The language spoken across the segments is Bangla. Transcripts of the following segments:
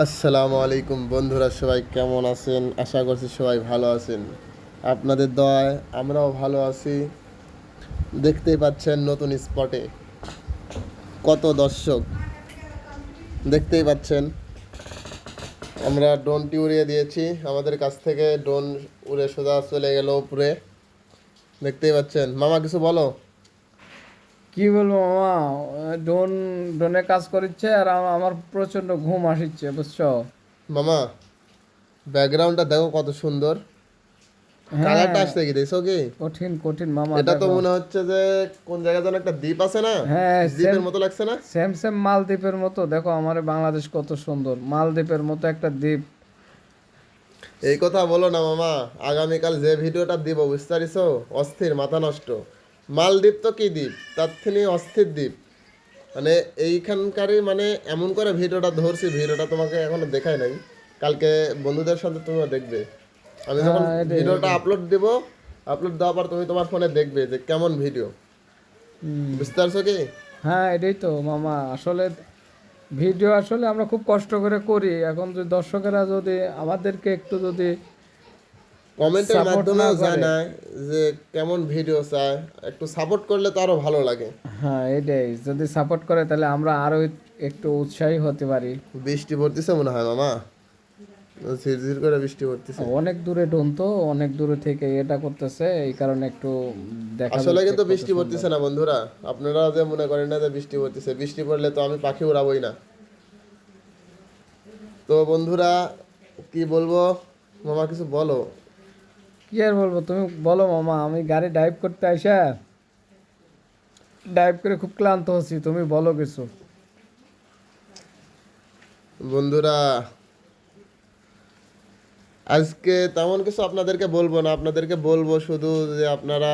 আসসালামু আলাইকুম বন্ধুরা, সবাই কেমন আছেন? আশা করছি সবাই ভালো আছেন। আপনাদের দয়ায় আমরাও ভালো আছি। দেখতেই পাচ্ছেন নতুন স্পটে কত দর্শক। দেখতেই পাচ্ছেন, আমরা ড্রোনটি উড়িয়ে দিয়েছি। আমাদের কাছ থেকে ড্রোন উড়ে সোজা চলে গেল উপরে। দেখতেই পাচ্ছেন। মামা কিছু বলো? কি বলব মামা? ডোন ডোনে কাজ করিচ্ছে আর আমার প্রচণ্ড ঘুম আসিচ্ছে বুঝছ? মামা ব্যাকগ্রাউন্ডটা দেখো কত সুন্দর। হ্যাঁ। কালারটা আসছে কি দেখছ কি? কঠিন কঠিন মামা এটা তো মনে হচ্ছে যে কোন জায়গায় যেন একটা দ্বীপ আছে না? হ্যাঁ দ্বীপের মতো লাগছে না? সেম সেম মালদ্বীপের মতো। দেখো আমার বাংলাদেশ কত সুন্দর। মালদ্বীপের মতো একটা দ্বীপ। এই কথা বলো না মামা আগামীকাল যে ভিডিওটা দিব বুঝতে পারিছো? অস্থির মাথা নষ্ট। মালদ্বীপ তো কি দ্বীপ? তার থেকে অস্থির দ্বীপ। মানে এইখানকারই মানে এমন করে ভিডিওটা ধরছি ভিডিওটা তোমাকে এখনও দেখাই নাই। কালকে বন্ধুদের সাথে তুমিও দেখবে। আমি যখন হ্যাঁ, ভিডিওটা আপলোড দেব আপলোড দেওয়ার পর তুমি তোমার ফোনে দেখবে যে কেমন ভিডিও বুঝতে পারছ কি? হ্যাঁ এটাই তো মামা। আসলে ভিডিও আসলে আমরা খুব কষ্ট করে করি। এখন যদি দর্শকেরা যদি আমাদেরকে একটু যদি কমেন্টের মাধ্যমেও জানায় যে কেমন ভিডিও চায়। একটু সাপোর্ট করলে তো আরও ভালো লাগে। হ্যাঁ এটাই। যদি সাপোর্ট করে তাহলে আমরা আরও একটু উৎসাহী হতে পারি। বৃষ্টি পড়তেছে মনে হয় মামা? ঝিরঝির করে বৃষ্টি পড়তেছে। অনেক দূরে ডোন তো অনেক দূরে থেকে এটা করতেছে এই কারণে একটু দেখা আসলে কিন্তু বৃষ্টি পড়তেছে না বন্ধুরা। আপনারা যে মনে করেন না যে বৃষ্টি পড়তেছে বৃষ্টি পড়লে তো আমি পাখি উড়াবই না। তো বন্ধুরা কি বলব? মামা কিছু বলো। কি আর বলব, তুমি বলো মামা, আমি গাড়ি ড্রাইভ করতে আসা ড্রাইভ করে খুব ক্লান্ত হচ্ছি, তুমি বলো কিছু। বন্ধুরা, আজকে তেমন কিছু আপনাদেরকে বলব না, আপনাদেরকে বলব শুধু যে আপনারা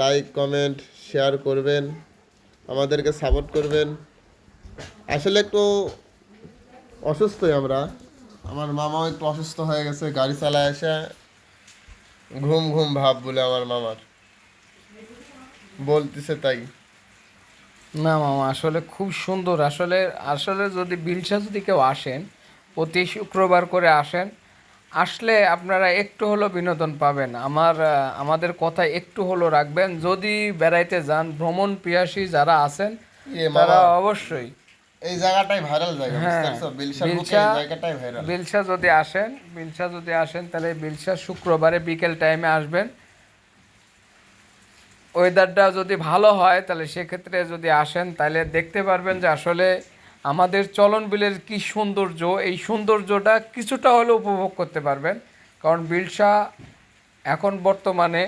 লাইক কমেন্ট শেয়ার করবেন, আমাদেরকে সাপোর্ট করবেন। আসলে একটু অসুস্থই আমরা, আমার মামাও একটু অসুস্থ হয়ে গেছে, গাড়ি চালায় এসে ঘুম ঘুম ভাব বলে আমার মামার। বলতেছে তাই। না মামা আসলে খুব সুন্দর। আসলে আসলে যদি বিলসা যদি কেউ আসেন প্রতি শুক্রবার করে আসেন আসলে আপনারা একটু হলো বিনোদন পাবেন। আমার আমাদের কথা একটু হলো রাখবেন। যদি বেড়াইতে যান ভ্রমণ পিয়াসী যারা আছেন তারা অবশ্যই এই জায়গাটাই ভাইরাল জায়গা হ্যাঁ, জায়গাটাই ভাইরাল বিলসা যদি আসেন বিলসা যদি আসেন তাহলে বিলসা শুক্রবারে বিকেল টাইমে আসবেন। ওয়েদারটা যদি ভালো হয় তাহলে সেক্ষেত্রে যদি আসেন তাহলে দেখতে পারবেন যে আসলে আমাদের চলন বিলের কি সৌন্দর্য। এই সৌন্দর্যটা কিছুটা হলেও উপভোগ করতে পারবেন। কারণ বিলসা এখন বর্তমানে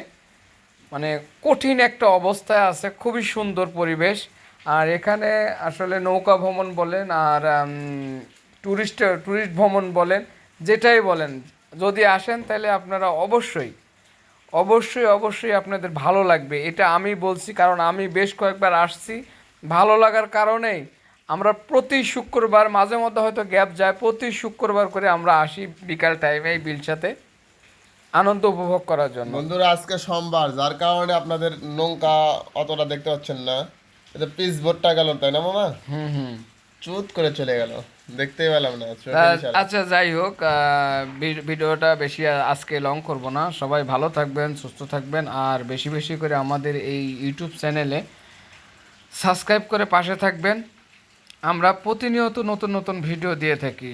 মানে কঠিন একটা অবস্থায় আছে খুবই সুন্দর পরিবেশ। আর এখানে আসলে নৌকা ভ্রমণ বলেন আর ট্যুরিস্ট ট্যুরিস্ট ভ্রমণ বলেন, যেটাই বলেন, যদি আসেন তাহলে আপনারা অবশ্যই অবশ্যই অবশ্যই আপনাদের ভালো লাগবে। এটা আমি বলছি কারণ আমি বেশ কয়েকবার আসছি। ভালো লাগার কারণেই আমরা প্রতি শুক্রবার, মাঝে মধ্যে হয়তো গ্যাপ যায়, প্রতি শুক্রবার করে আমরা আসি বিকাল টাইমে এই বিলসাতে আনন্দ উপভোগ করার জন্য। বন্ধুরা, আজকে সোমবার, যার কারণে আপনাদের নৌকা অতটা দেখতে পাচ্ছেন না। এটা পিস বোটটা গেল তাই না মামা? হুম হুম। চুত করে চলে গেল। দেখতেই পেলাম না। আচ্ছা যাই হোক আহ, ভিডিওটা বেশি আজকে লং করব না। সবাই ভালো থাকবেন সুস্থ থাকবেন আর বেশি বেশি করে আমাদের এই ইউটিউব চ্যানেলে সাবস্ক্রাইব করে পাশে থাকবেন। আমরা প্রতিনিয়ত নতুন নতুন ভিডিও দিয়ে থাকি।